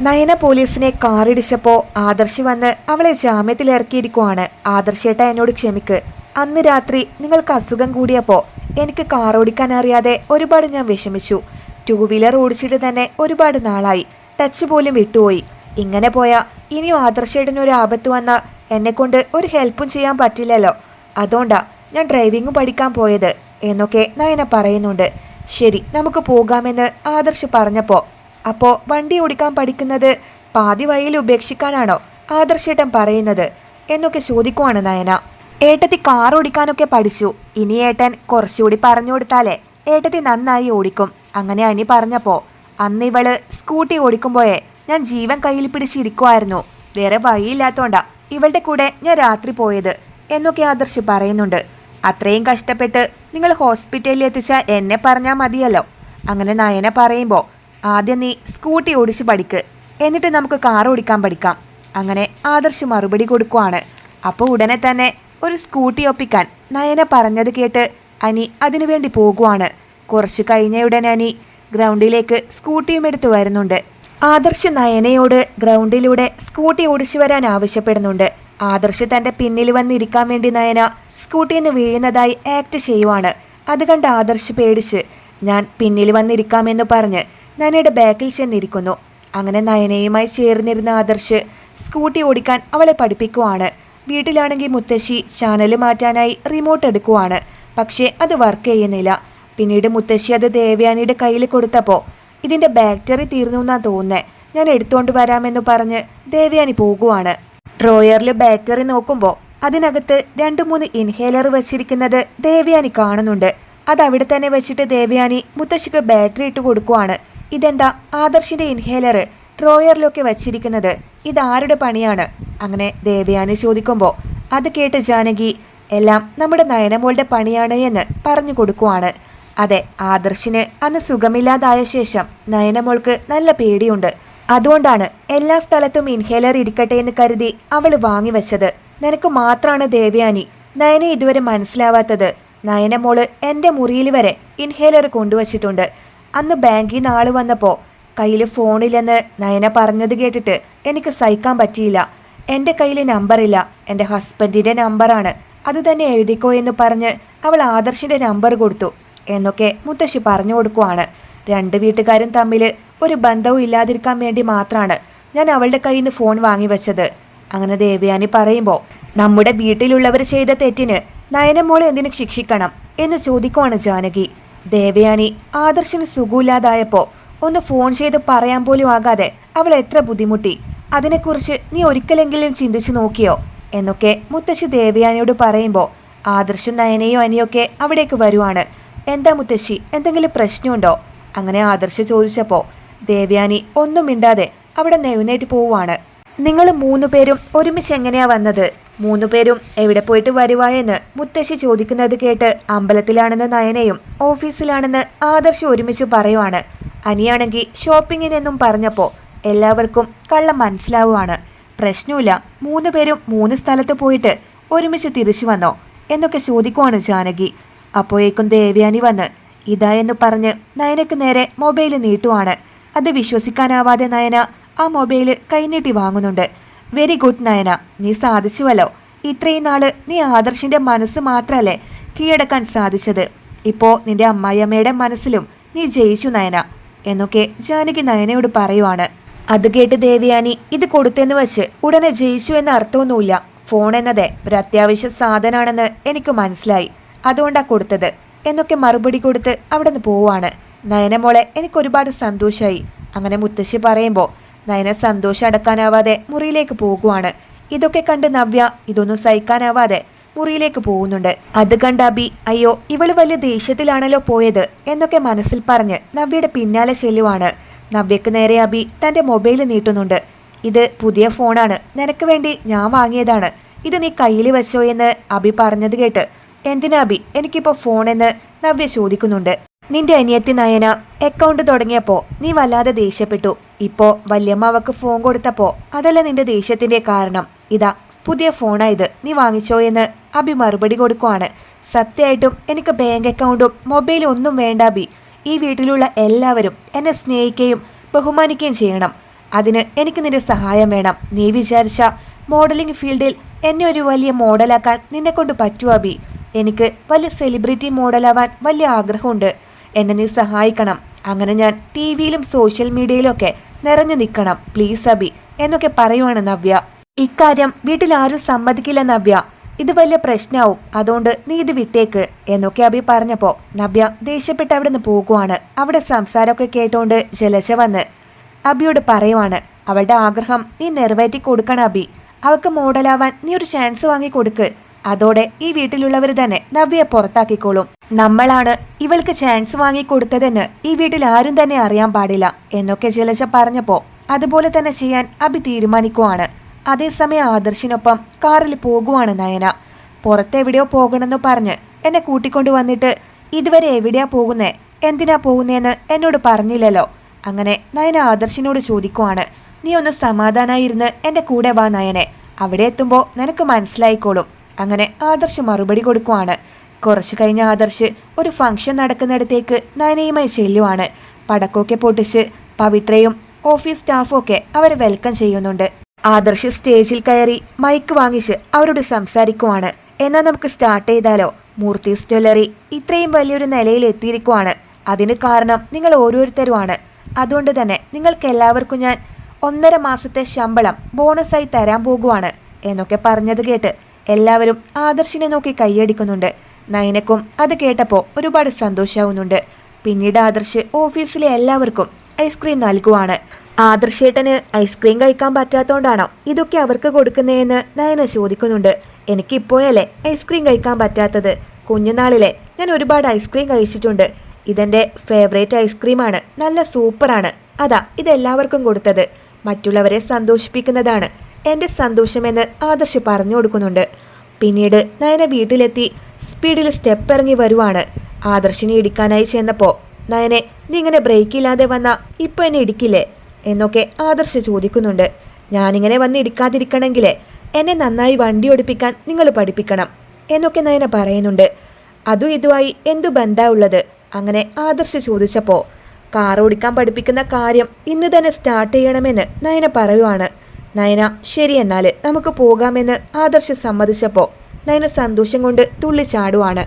നയന പോലീസിനെ കാറിടിച്ചപ്പോ ആദർശി വന്ന് അവളെ ജാമ്യത്തിൽ ഇറക്കിയിരിക്കുവാണ്. ആദർശേട്ട എന്നോട് ക്ഷമിക്ക്. അന്ന് രാത്രി നിങ്ങൾക്ക് അസുഖം കൂടിയപ്പോ എനിക്ക് കാർ ഓടിക്കാൻ അറിയാതെ ഒരുപാട് ഞാൻ വിഷമിച്ചു. ടൂ വീലർ ഓടിച്ചിട്ട് തന്നെ ഒരുപാട് നാളായി. ടച്ച് പോലും വിട്ടുപോയി. ഇങ്ങനെ പോയാ ഇനിയും ആദർശേട്ടന് ഒരു ആപത്ത് വന്നാൽ എന്നെ കൊണ്ട് ഒരു ഹെൽപ്പും ചെയ്യാൻ പറ്റില്ലല്ലോ. അതുകൊണ്ടാ ഞാൻ ഡ്രൈവിംഗ് പഠിക്കാൻ പോയത് എന്നൊക്കെ നയന പറയുന്നുണ്ട്. ശരി നമുക്ക് പോകാമെന്ന് ആദർശ് പറഞ്ഞപ്പോ അപ്പോ വണ്ടി ഓടിക്കാൻ പഠിക്കുന്നത് പാതി വഴിയിൽ ഉപേക്ഷിക്കാനാണോ ആദർശേട്ടൻ പറയുന്നത് എന്നൊക്കെ ചോദിക്കുവാണ് നയന. ഏട്ടത്തി കാർ ഓടിക്കാനൊക്കെ പഠിച്ചു. ഇനി ഏട്ടൻ കുറച്ചുകൂടി പറഞ്ഞു കൊടുത്താലേ ഏട്ടത്തി നന്നായി ഓടിക്കും. അങ്ങനെ അനി പറഞ്ഞപ്പോ അന്ന് ഇവൾ സ്കൂട്ടി ഓടിക്കുമ്പോഴേ ഞാൻ ജീവൻ കയ്യിൽ പിടിച്ചിരിക്കുമായിരുന്നു വേറെ വഴിയില്ലാത്തോണ്ടാ ഇവളുടെ കൂടെ ഞാൻ രാത്രി പോയത് എന്നൊക്കെ ആദർശ് പറയുന്നുണ്ട്. അത്രയും കഷ്ടപ്പെട്ട് നിങ്ങൾ ഹോസ്പിറ്റലിൽ എത്തിച്ച എന്നെ പറഞ്ഞാൽ മതിയല്ലോ. അങ്ങനെ നയന പറയുമ്പോൾ ആദ്യം നീ സ്കൂട്ടി ഓടിച്ച് പഠിക്ക്. എന്നിട്ട് നമുക്ക് കാർ ഓടിക്കാൻ പഠിക്കാം. അങ്ങനെ ആദർശ് മറുപടി കൊടുക്കുവാണ്. അപ്പോൾ ഉടനെ തന്നെ ഒരു സ്കൂട്ടി ഒപ്പിക്കാൻ നയന പറഞ്ഞത് കേട്ട് അനി അതിനുവേണ്ടി പോകുവാണ്. കുറച്ച് കഴിഞ്ഞ ഉടനെ അനി ഗ്രൗണ്ടിലേക്ക് സ്കൂട്ടിയും എടുത്തു വരുന്നുണ്ട്. ആദർശ് നയനയോട് ഗ്രൗണ്ടിലൂടെ സ്കൂട്ടി ഓടിച്ചു വരാൻ ആവശ്യപ്പെടുന്നുണ്ട്. ആദർശ് തന്റെ പിന്നിൽ വന്നിരിക്കാൻ വേണ്ടി നയന സ്കൂട്ടിയിൽ നിന്ന് വീഴുന്നതായി ആക്ട് ചെയ്യുവാണ്. അത് കണ്ട് ആദർശ് പേടിച്ച് ഞാൻ പിന്നിൽ വന്നിരിക്കാമെന്ന് പറഞ്ഞ് നയനയുടെ ബാക്കിൽ ചെന്നിരിക്കുന്നു. അങ്ങനെ നയനയുമായി ചേർന്നിരുന്ന ആദർശ് സ്കൂട്ടി ഓടിക്കാൻ അവളെ പഠിപ്പിക്കുവാണ്. വീട്ടിലാണെങ്കിൽ മുത്തശ്ശി ചാനൽ മാറ്റാനായി റിമോട്ട് എടുക്കുവാണ്. പക്ഷേ അത് വർക്ക് ചെയ്യുന്നില്ല. പിന്നീട് മുത്തശ്ശി അത് ദേവയാനിയുടെ കയ്യിൽ കൊടുത്തപ്പോൾ ഇതിന്റെ ബാറ്ററി തീർന്നു എന്നാ തോന്നുന്നേ. ഞാൻ എടുത്തുകൊണ്ട് വരാമെന്ന് പറഞ്ഞ് ദേവയാനി പോകുവാണ്. ഡ്രോയറിൽ ബാറ്ററി നോക്കുമ്പോൾ അതിനകത്ത് രണ്ട് മൂന്ന് ഇൻഹേലർ വെച്ചിരിക്കുന്നത് ദേവയാനി കാണുന്നുണ്ട്. അത് അവിടെ തന്നെ വെച്ചിട്ട് ദേവയാനി മുത്തശ്ശിക്ക് ബാറ്ററി ഇട്ട് കൊടുക്കുവാണ്. ഇതെന്താ ആദർശിന്റെ ഇൻഹേലർ ഡ്രോയറിലൊക്കെ വച്ചിരിക്കുന്നത്? ഇതാരുടെ പണിയാണ്? അങ്ങനെ ദേവയാനി ചോദിക്കുമ്പോൾ അത് കേട്ട് ജാനകി എല്ലാം നമ്മുടെ നയനമോളുടെ പണിയാണ് എന്ന് പറഞ്ഞു കൊടുക്കുവാണ്. അതെ ആദർശിന് അന്ന് സുഖമില്ലാതായ ശേഷം നയനമോൾക്ക് നല്ല പേടിയുണ്ട്. അതുകൊണ്ടാണ് എല്ലാ സ്ഥലത്തും ഇൻഹേലർ ഇരിക്കട്ടെ എന്ന് കരുതി അവൾ വാങ്ങിവെച്ചത് നിനക്ക് മാത്രമാണ് ദേവയാനി നയനെ ഇതുവരെ മനസ്സിലാവാത്തത്. നയനമോൾ എന്റെ മുറിയിൽ വരെ ഇൻഹേലർ കൊണ്ടുവച്ചിട്ടുണ്ട്. അന്ന് ബാങ്കിൽ നിന്ന് ആൾ വന്നപ്പോൾ കയ്യിൽ ഫോണില്ലെന്ന് നയന പറഞ്ഞത് കേട്ടിട്ട് എനിക്ക് സഹിക്കാൻ പറ്റിയില്ല. എന്റെ കയ്യിൽ നമ്പറില്ല എന്റെ ഹസ്ബൻഡിന്റെ നമ്പറാണ് അത് തന്നെ എഴുതിക്കോ എന്ന് പറഞ്ഞ് അവൾ ആദർശിന്റെ നമ്പർ കൊടുത്തു. എന്നൊക്കെ മുത്തശ്ശി പറഞ്ഞു കൊടുക്കുവാണ്. രണ്ട് വീട്ടുകാരും തമ്മിൽ ഒരു ബന്ധവും ഇല്ലാതിരിക്കാൻ വേണ്ടി മാത്രമാണ് ഞാൻ അവളുടെ കയ്യിൽ നിന്ന് ഫോൺ വാങ്ങി വെച്ചത്. അങ്ങനെ ദേവയാനി പറയുമ്പോൾ നമ്മുടെ വീട്ടിലുള്ളവർ ചെയ്ത തെറ്റിന് നയനമോളെ എന്തിനു ശിക്ഷിക്കണം? എന്ന് ചോദിക്കുവാണ് ജാനകി. ദേവയാനി ആദർശിന് സുഖമില്ലാതായപ്പോ ഒന്ന് ഫോൺ ചെയ്ത് പറയാൻ പോലും ആകാതെ അവൾ എത്ര ബുദ്ധിമുട്ടി. അതിനെക്കുറിച്ച് നീ ഒരിക്കലെങ്കിലും ചിന്തിച്ചു നോക്കിയോ? എന്നൊക്കെ മുത്തശ്ശി ദേവയാനിയോട് പറയുമ്പോൾ ആദർശും നയനയോ അനിയൊക്കെ അവിടേക്ക് വരുവാണ്. എന്താ മുത്തശ്ശി എന്തെങ്കിലും പ്രശ്നമുണ്ടോ? അങ്ങനെ ആദർശ് ചോദിച്ചപ്പോൾ ദേവയാനി ഒന്നും മിണ്ടാതെ അവിടെ നെയ്യുന്നേറ്റ് പോവുകയാണ് നിങ്ങൾ മൂന്നുപേരും ഒരുമിച്ച് എങ്ങനെയാ വന്നത്? മൂന്ന് പേരും എവിടെ പോയിട്ട് വരുവായെന്ന് മുത്തശ്ശി ചോദിക്കുന്നത് കേട്ട് അമ്പലത്തിലാണെന്ന് നയനയും ഓഫീസിലാണെന്ന് ആദർശ് ഒരുമിച്ച് പറയുവാണ്. അനിയാണെങ്കിൽ ഷോപ്പിങ്ങിനെന്നും പറഞ്ഞപ്പോൾ എല്ലാവർക്കും കള്ളം മനസ്സിലാവുകയാണ് പ്രശ്നമില്ല മൂന്ന് പേരും മൂന്ന് സ്ഥലത്ത് പോയിട്ട് ഒരുമിച്ച് തിരിച്ചു വന്നോ എന്നൊക്കെ ചോദിക്കുവാണ് ജാനകി. അപ്പോഴേക്കും ദേവയാനി വന്ന് ഇതാ എന്ന് പറഞ്ഞ് നയനക്ക് നേരെ മൊബൈൽ നീട്ടുവാണ്. അത് വിശ്വസിക്കാനാവാതെ നയന ആ മൊബൈൽ കൈനീട്ടി വാങ്ങുന്നുണ്ട്. വെരി ഗുഡ് നയന നീ സാധിച്ചുവല്ലോ. ഇത്രയും നാൾ നീ ആദർശിന്റെ മനസ്സ് മാത്രല്ലേ കീഴടക്കാൻ സാധിച്ചത്? ഇപ്പോ നിന്റെ അമ്മായിയമ്മയുടെ മനസ്സിലും നീ ജയിച്ചു നയന എന്നൊക്കെ ജാനകി നയനയോട് പറയുവാണ്. അത് കേട്ട് ദേവിയാനി ഇത് കൊടുത്തെന്ന് വെച്ച് ഉടനെ ജയിച്ചു എന്ന അർത്ഥമൊന്നുമില്ല. ഫോൺ എന്നതേ ഒരു അത്യാവശ്യ സാധനമാണെന്ന് എനിക്ക് മനസ്സിലായി. അതുകൊണ്ടാ കൊടുത്തത്. എന്നൊക്കെ മറുപടി കൊടുത്ത് അവിടെ നിന്ന് പോവാണ്. നയനമോളെ എനിക്ക് ഒരുപാട് സന്തോഷമായി അങ്ങനെ മുത്തശ്ശി പറയുമ്പോൾ നയന സന്തോഷം അടക്കാനാവാതെ മുറിയിലേക്ക് പോകുവാണ്. ഇതൊക്കെ കണ്ട് നവ്യ ഇതൊന്നും സഹിക്കാനാവാതെ മുറിയിലേക്ക് പോകുന്നുണ്ട്. അത് കണ്ട അബി അയ്യോ ഇവൾ വലിയ ദേഷ്യത്തിലാണല്ലോ പോയത് എന്നൊക്കെ മനസ്സിൽ പറഞ്ഞ് നവ്യയുടെ പിന്നാലെ ചെല്ലുവാണ്. നവ്യക്ക് നേരെ അബി തന്റെ മൊബൈൽ നീട്ടുന്നുണ്ട്. ഇത് പുതിയ ഫോണാണ്. നിനക്ക് വേണ്ടി ഞാൻ വാങ്ങിയതാണ്. ഇത് നീ കയ്യിൽ വെച്ചോ എന്ന് അബി പറഞ്ഞത് കേട്ട് എന്തിനാ അബി എനിക്കിപ്പോ ഫോൺ എന്ന് നവ്യ ചോദിക്കുന്നുണ്ട്. നിന്റെ അനിയത്തി നയന അക്കൗണ്ട് തുടങ്ങിയപ്പോ നീ വല്ലാതെ ദേഷ്യപ്പെട്ടു. ഇപ്പോ വല്യമ്മ അവക്ക് ഫോൺ കൊടുത്തപ്പോ അതല്ല നിന്റെ ദേഷ്യത്തിന്റെ കാരണം. ഇതാ പുതിയ ഫോണായത് നീ വാങ്ങിച്ചോ എന്ന് അബി മറുപടി കൊടുക്കുവാണ്. സത്യമായിട്ടും എനിക്ക് ബാങ്ക് അക്കൗണ്ടും മൊബൈലും ഒന്നും വേണ്ട അബി. ഈ വീട്ടിലുള്ള എല്ലാവരും എന്നെ സ്നേഹിക്കുകയും ബഹുമാനിക്കുകയും ചെയ്യണം. അതിന് എനിക്ക് നിന്റെ സഹായം വേണം. നീ വിചാരിച്ച മോഡലിംഗ് ഫീൽഡിൽ എന്നെ ഒരു വലിയ മോഡലാക്കാൻ നിന്നെ കൊണ്ട് പറ്റുമോ അബി? എനിക്ക് വലിയ സെലിബ്രിറ്റി മോഡലാവാൻ വലിയ ആഗ്രഹമുണ്ട്. എന്നെ നീ സഹായിക്കണം. അങ്ങനെ ഞാൻ ടി വിയിലും സോഷ്യൽ മീഡിയയിലൊക്കെ നിറഞ്ഞു നിൽക്കണം. പ്ലീസ് അബി. എന്നൊക്കെ പറയുവാണ് നവ്യ. ഇക്കാര്യം വീട്ടിൽ ആരും സമ്മതിക്കില്ല നവ്യ. ഇത് വലിയ പ്രശ്നമാവും അതുകൊണ്ട് നീ ഇത് വിട്ടേക്ക് എന്നൊക്കെ അബി പറഞ്ഞപ്പോ നവ്യ ദേഷ്യപ്പെട്ട് അവിടെ നിന്ന് പോകുവാണ്. അവിടെ സംസാരമൊക്കെ കേട്ടോണ്ട് ജലശ വന്ന് അബിയോട് പറയുവാണ് അവളുടെ ആഗ്രഹം നീ നിറവേറ്റി കൊടുക്കണം അബി. അവൾക്ക് മോഡലാവാൻ നീ ഒരു ചാൻസ് വാങ്ങി കൊടുക്ക് അതോടെ ഈ വീട്ടിലുള്ളവർ തന്നെ നവ്യയെ പുറത്താക്കിക്കോളും. നമ്മളാണ് ഇവൾക്ക് ചാൻസ് വാങ്ങി കൊടുത്തതെന്ന് ഈ വീട്ടിൽ ആരും തന്നെ അറിയാൻ പാടില്ല എന്നൊക്കെ ജലജ പറഞ്ഞപ്പോ അതുപോലെ തന്നെ ചെയ്യാൻ അഭി തീരുമാനിക്കുവാണ്. അതേസമയം ആദർശിനൊപ്പം കാറിൽ പോകുവാണ് നയന. പുറത്തെവിടെയോ പോകണമെന്ന് പറഞ്ഞ് എന്നെ കൂട്ടിക്കൊണ്ടു വന്നിട്ട് ഇതുവരെ എവിടെയാ പോകുന്നേ? എന്തിനാ പോകുന്നേന്ന് എന്നോട് പറഞ്ഞില്ലല്ലോ. അങ്ങനെ നയന ആദർശിനോട് ചോദിക്കുവാണ്. നീ ഒന്ന് സമാധാനായിരുന്ന് എന്റെ കൂടെ വാ നയനെ. അവിടെ എത്തുമ്പോൾ നിനക്ക് മനസ്സിലായിക്കോളും. അങ്ങനെ ആദർശ് മറുപടി കൊടുക്കുവാണ്. കുറച്ചു കഴിഞ്ഞ ആദർശ് ഒരു ഫംഗ്ഷൻ നടക്കുന്നിടത്തേക്ക് നയനയുമായി ചെല്ലുവാണ്. പടക്കമൊക്കെ പൊട്ടിച്ച് പവിത്രയും ഓഫീസ് സ്റ്റാഫും ഒക്കെ അവരെ വെൽക്കം ചെയ്യുന്നുണ്ട്. ആദർശ് സ്റ്റേജിൽ കയറി മൈക്ക് വാങ്ങിച്ച് അവരോട് സംസാരിക്കുവാണ്. എന്നാൽ നമുക്ക് സ്റ്റാർട്ട് ചെയ്താലോ? മൂർത്തി ജ്വല്ലറി ഇത്രയും വലിയൊരു നിലയിൽ എത്തിയിരിക്കുവാണ്. അതിന് കാരണം നിങ്ങൾ ഓരോരുത്തരുമാണ്. അതുകൊണ്ട് തന്നെ നിങ്ങൾക്ക് എല്ലാവർക്കും ഞാൻ ഒന്നര മാസത്തെ ശമ്പളം ബോണസായി തരാൻ പോകുവാണ് എന്നൊക്കെ പറഞ്ഞത് കേട്ട് എല്ലാവരും ആദർശിനെ നോക്കി കൈയടിക്കുന്നുണ്ട്. നയനക്കും അത് കേട്ടപ്പോൾ ഒരുപാട് സന്തോഷമാവുന്നുണ്ട് പിന്നീട് ആദർശ് ഓഫീസിലെ എല്ലാവർക്കും ഐസ്ക്രീം നൽകുവാണ്. ആദർശേട്ടന് ഐസ്ക്രീം കഴിക്കാൻ പറ്റാത്തോണ്ടാണോ ഇതൊക്കെ അവർക്ക് കൊടുക്കുന്നതെന്ന് നയന ചോദിക്കുന്നുണ്ട്. എനിക്ക് ഇപ്പോഴല്ലേ ഐസ്ക്രീം കഴിക്കാൻ പറ്റാത്തത്. കുഞ്ഞുനാളിലെ ഞാൻ ഒരുപാട് ഐസ്ക്രീം കഴിച്ചിട്ടുണ്ട്. ഇതെന്റെ ഫേവറേറ്റ് ഐസ്ക്രീമാണ്. നല്ല സൂപ്പറാണ്. അതാ ഇതെല്ലാവർക്കും കൊടുത്തത്. മറ്റുള്ളവരെ സന്തോഷിപ്പിക്കുന്നതാണ് എന്റെ സന്തോഷമെന്ന് ആദർശ് പറഞ്ഞു കൊടുക്കുന്നുണ്ട്. പിന്നീട് നയന വീട്ടിലെത്തി സ്പീഡിൽ സ്റ്റെപ്പ് ഇറങ്ങി വരുവാണ്. ആദർശിനെ ഇടിക്കാനായി ചെന്നപ്പോൾ നയനെ നീ ഇങ്ങനെ ബ്രേക്ക് ഇല്ലാതെ വന്നാ ഇപ്പൊ എന്നെ ഇടിക്കില്ലേ? എന്നൊക്കെ ആദർശ് ചോദിക്കുന്നുണ്ട്. ഞാനിങ്ങനെ വന്ന് ഇടിക്കാതിരിക്കണമെങ്കിൽ എന്നെ നന്നായി വണ്ടി ഓടിപ്പിക്കാൻ നിങ്ങൾ പഠിപ്പിക്കണം എന്നൊക്കെ നയന പറയുന്നുണ്ട്. അതും ഇതുമായി എന്തു ബന്ധാ ഉള്ളത്? അങ്ങനെ ആദർശ് ചോദിച്ചപ്പോൾ കാർ ഓടിക്കാൻ പഠിപ്പിക്കുന്ന കാര്യം ഇന്ന് തന്നെ സ്റ്റാർട്ട് ചെയ്യണമെന്ന് നയന പറയുവാണ്. നയന ശരി എന്നാൽ നമുക്ക് പോകാമെന്ന് ആദർശ് സമ്മതിച്ചപ്പോൾ നയന സന്തോഷം കൊണ്ട് തുള്ളി ചാടുവാണ്